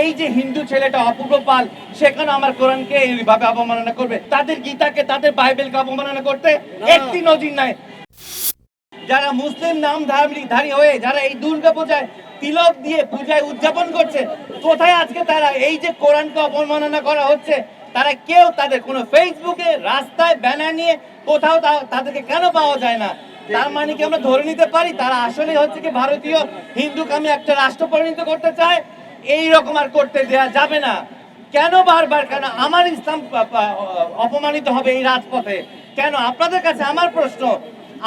এই যে হিন্দু ছেলেটা অপূর্ব পাল সেখানে আমার কোরআনকে এইভাবে অবমাননা করবে। তাদের গীতাকে তাদের বাইবেলকে অবমাননা করতে একটি নজির নাই। যারা মুসলিম নাম ধারী ধারী হয়ে যারা এই দুর্গা পূজায় তিলক দিয়ে পূজায় উদযাপন করছে কোথায় আজকে তারা এই যে কোরআনকে অবমাননা করা হচ্ছে তারা কেউ তাদের কোনো ফেসবুকে রাস্তায় ব্যানার নিয়ে কোথাও তাদেরকে কেন পাওয়া যায় না? তার মানে কি আমরা ধরে নিতে পারি? তারা আসলে হচ্ছে কি ভারতীয় হিন্দুকে আমি একটা রাষ্ট্র পরিণত করতে চায় এই রকম আর করতে দেয়া যাবে না। কেন বারবার কেন আমার ইসলাম অপমানিত হবে এই রাজপথে? কেন? আপনাদের কাছে আমার প্রশ্ন,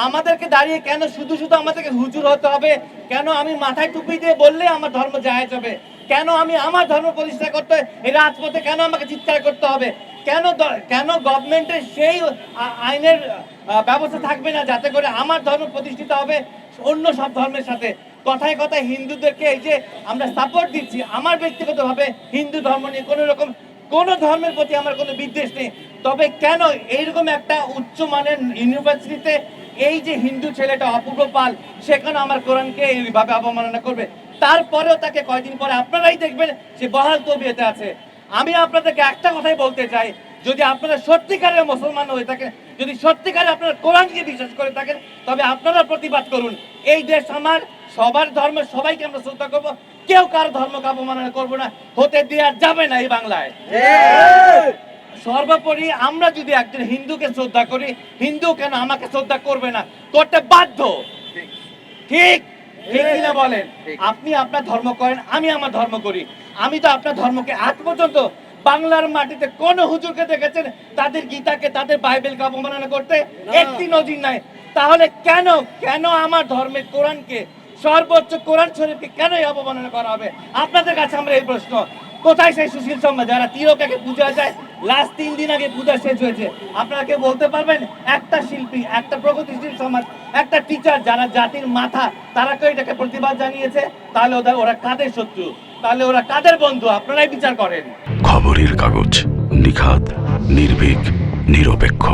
আমাদেরকে দাঁড়িয়ে কেন শুধু শুধু আমাদেরকে হুজুর হতে হবে? কেন আমি মাথায় টুপি দিয়ে বললে আমার ধর্ম জায়েজ হবে? কেন আমি আমার ধর্ম প্রতিষ্ঠা করতে এই রাজপথে কেন আমাকে চিৎকার করতে হবে? কেন কেন গভর্নমেন্টের সেই আইনের ব্যবস্থা থাকবে না যাতে করে আমার ধর্ম প্রতিষ্ঠিত হবে? অন্য সব ধর্মের সাথে। কথায় কথায় হিন্দুদেরকে এই যে আমরা সাপোর্ট দিচ্ছি, আমার ব্যক্তিগতভাবে হিন্দু ধর্ম নিয়ে কোনো রকম, কোন ধর্মের প্রতি আমার কোনো বিদ্বেষ নেই। তবে কেন এইরকম একটা উচ্চ মানের ইউনিভার্সিটিতে এই যে হিন্দু ছেলেটা অপূর্ব পাল সেখানে আমার কোরআনকে এইভাবে অবমাননা করবে? তারপরেও তাকে কয়দিন পরে আপনারাই দেখবেন সে বহাল তবিয়তে আছে। আমি আপনাদেরকে একটা কথাই বলতে চাই, যদি আপনারা সত্যিকারের মুসলমান হয়ে থাকেন যদি সত্যিকারে আপনারা কোরআনকে বিশ্বাস করে থাকেন তবে আপনারা প্রতিবাদ করুন। এই দেশ আমার সবার ধর্ম সবাইকে আমরা শ্রদ্ধা করব। কেউ কার ধর্মকে অবমাননা করব না হতে দেওয়া যাবে না এই বাংলায়। সর্বোপরি আমরা যদি একজন হিন্দুকে শ্রদ্ধা করি হিন্দু কেন আমাকে শ্রদ্ধা করবে না? করতে বাধ্য। ঠিক? ঠিক কিনা বলেন? আপনি আপনার ধর্ম করেন আমি আমার ধর্ম করি। আমি তো আপনার ধর্মকে আজ পর্যন্ত বাংলার মাটিতে কোন হুজুরকে দেখেছেন? তাদের গীতাকে তাদের বাইবেলকে অবমাননা করতে একটি নজির নাই। তাহলে কেন কেন আমার ধর্মের কোরআনকে সর্বোচ্চ কোরআন শরীফকে কেন অবমাননা করা হবে? আপনাদের কাছে আমরা এই প্রশ্ন। কোথায় সেই সুশীল সমাজ? যারা তিরকাকে পূজা যায় লাস্ট তিন দিন আগে পূজা শেষ হয়েছে। আপনারা কেউ বলতে পারবেন? একটা শিল্পী একটা প্রগতিশীল সমাজ একটা টিচার যারা জাতির মাথা তারা কেউ এটাকে প্রতিবাদ জানিয়েছে? তাহলে ওদের ওরা কাদের শত্রু? তাহলে ওরা কাদের বন্ধু? আপনারাই বিচার করেন। খবরের কাগজ নিখাত নির্ভীক নিরপেক্ষ।